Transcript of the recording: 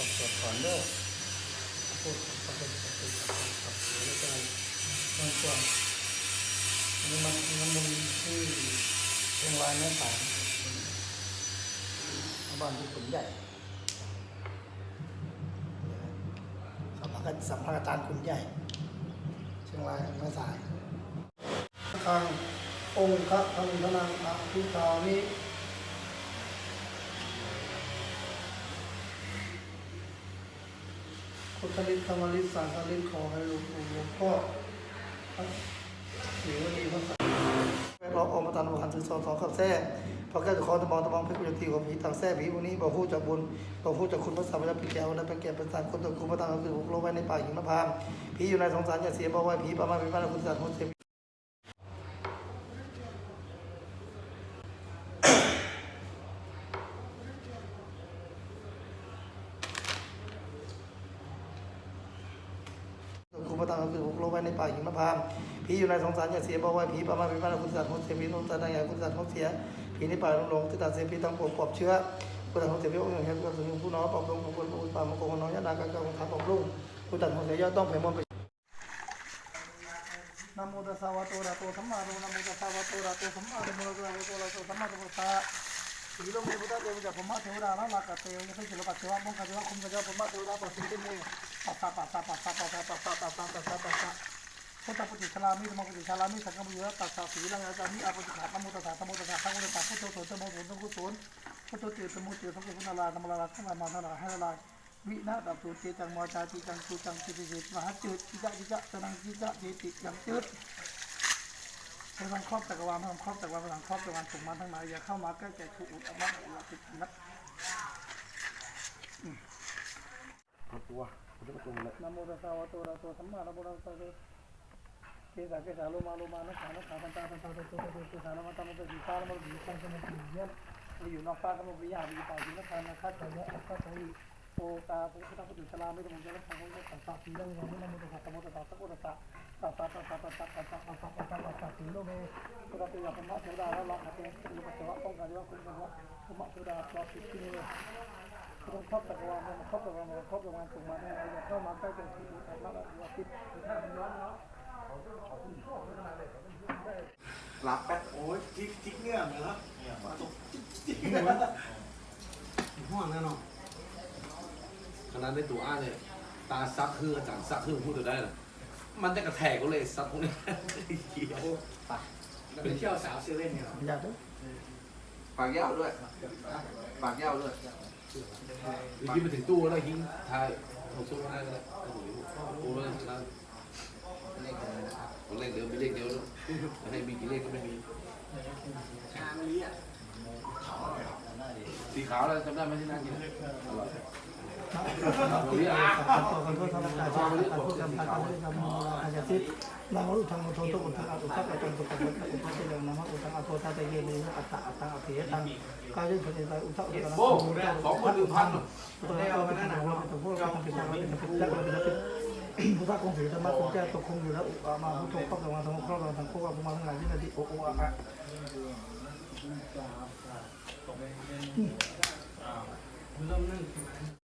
อบสดถอนเด้อพูดกับเป็นปกติกับแล้วก็บางส่วนอันนี้มันมันมุมที่เชียงรายแม่สายบ้านที่ขุนใหญ่สัมภาระสัมภาระอาจารย์ขุนใหญ่ เชียงรายแม่สายทางองค์พระพังพนังอภิธามิ พุทธลิศธรรมลิศสังฆลิศขอให้หลวงปู่หลวงพ่อหรือว่าดีพระสังฆเราออกมาตามประการสื่อสองสองขับแท้พอแก้จะขอตะมองตะมองเพชรกุญตีของผีทางแท้ผีวันนี้บอกผู้จากบุญบอกผู้จากคุณพระสัมมาสัมพุทธเจ้าและเป็นแก่เป็นสารคนตะกุณพระตังคือหกโลกไว้ในป่าหิมพานต์ผีอยู่ในสงสารอย่าเสียบอกไว้ผีประมาณเป็นบ้านคุณสัตว์คนเสีย พระตังคือหกโลไว้ในป่าหิมพามผีอยู่ในสงสารอย่าเสียเบาไว้ผีประมาณเป็นพระคุณสัตว์ของเสียผีนงสัตว์ใดอย่าคุณสัตว์ของเสียผีในป่าลงหลงติดตัดเสพีต้องปวดปอบเชื้อคุณตัดของเสียผีองค์หนึ่งแห่งคุณสุญงผู้น้อยปอบลงของคนผู้ป่ามังกงน้อยยาดากากางทับปอบลุ่งคุณตัดของเสียยอดต้องเผยมนไปนะโมตัสสะวะโตระโตสัมมาโนนะโมตัสสะวะโตระโตสัมมาโนนะโมตัสสะวะโตระโตสัมมาโนตัะ ปัสสะปัสสะปัสสะปัสสะปัสสะปัสสะปัสสะพุทธปฏิชลามิธรรมปฏิชลามิสังฆมุยตัสสะสีลังอาจามิอาปฏิขาตมุตตะตมุตตะสังมุตตะพุทโธโสตโมโสตกุศลพุทโธเจตมุเจตสังกุณลาธรรมลาทั้งหลามาทั้งหลาให้ละลาวินาดับตุเจตังมอจาจิจังตุจังจิติจิตมหาจืดจิจะจิจะตนังจิจะเจติยังจืด ทั้งครอบจักรวาลทั้งครอบจักรวาลทั้งครอบจักรวาลถูกมาทั้งหลายอย่าเข้ามากล้แก่ถูกอุดอมะอุติดนัดตัวพุทธประตูเลยนะโมตัสสาวะโตระโตสัมมาสัมพุทธัสสะเกสาเกสาโลมาโลมานะสานะสาตันตาตันตาตันตาตันตาสานะมัตตามัตตาสีสานะมัตตาสีสันสมัตตาสีเยี่ยมเราอยู่นอกฟ้าก็มาวิยาวิปาสินทานาคาตยะอัคคาติโอตาพุทธะพุทธชลาไม่ต้องมุ่งจะรับฟังมุ่งจะสัมผัสสิ่งาดไม่ต้องมุ่งจะสัมผัสสมุทตะสัาอุตตะสัตตะสัตตะสัตตาสัตตะสัตตะสัตตะ สีโลเมพุทธเตียพมะเทวดาละละหะเตสุปะเทวะป้องกันวะคุณกันวะพมะเทวดาปลอดติดที่นี่ต้องครอบจักรวาลมันครอบจักรวาลมันครอบจักรวาลถูกมาได้อย่าเข้ามาใกล้กันที่อุตมะอุติถ้ามันย้อนเนาะหลับแป๊บโอ้ยจิกจิกเงื่อนเลยครับเนี่ยมาตกจิกห้องแน่นอนขนาดในตัวอ้าเนี่ยตาซักคืออาจารย์ซักคือพูดได้นะ มันจะกระแทกก็เลยซักพวกนี้เขียวไปเที่ยวสาวเซเว่นเนี่ยอย่าเด้อปากยาวด้วย ปากยาวด้วยยิงไปถึงตู้แล้วยิงทายหกชั่วโมงได้ก็ได้โอ้โหแล้วนะเลขเดียวมีเลขเดียวด้วยให้มีกี่เลขก็ไม่มีชางเลี้ยสีขาวอะไรจำได้ไหมที่นั่งกินอร่อย ขอโทษทำการชาขอโทษทำการทำทำอาจจะทิศนามอุทังมุทนตุอุทังอัตุสัพตังตุตังอุทังเจริญนามอุทังอัตโตตาเตเยนีอัตตะอัตตังอภิยตังกายสุติตาอุทังอุทังโบ้สองคนหนึ่งพันตัวเราเป็นหนังเราเป็นตัวพวกเราเป็นตัวเราเป็นตัวเราเป็นตัวพุทธคงถือธรรมะคงแก้ตกคงอยู่แล้วมาพุทโธครอบงำธรรมครอบงำทั้งคู่กับมาทั้งหลายที่นาทีโอโหอะ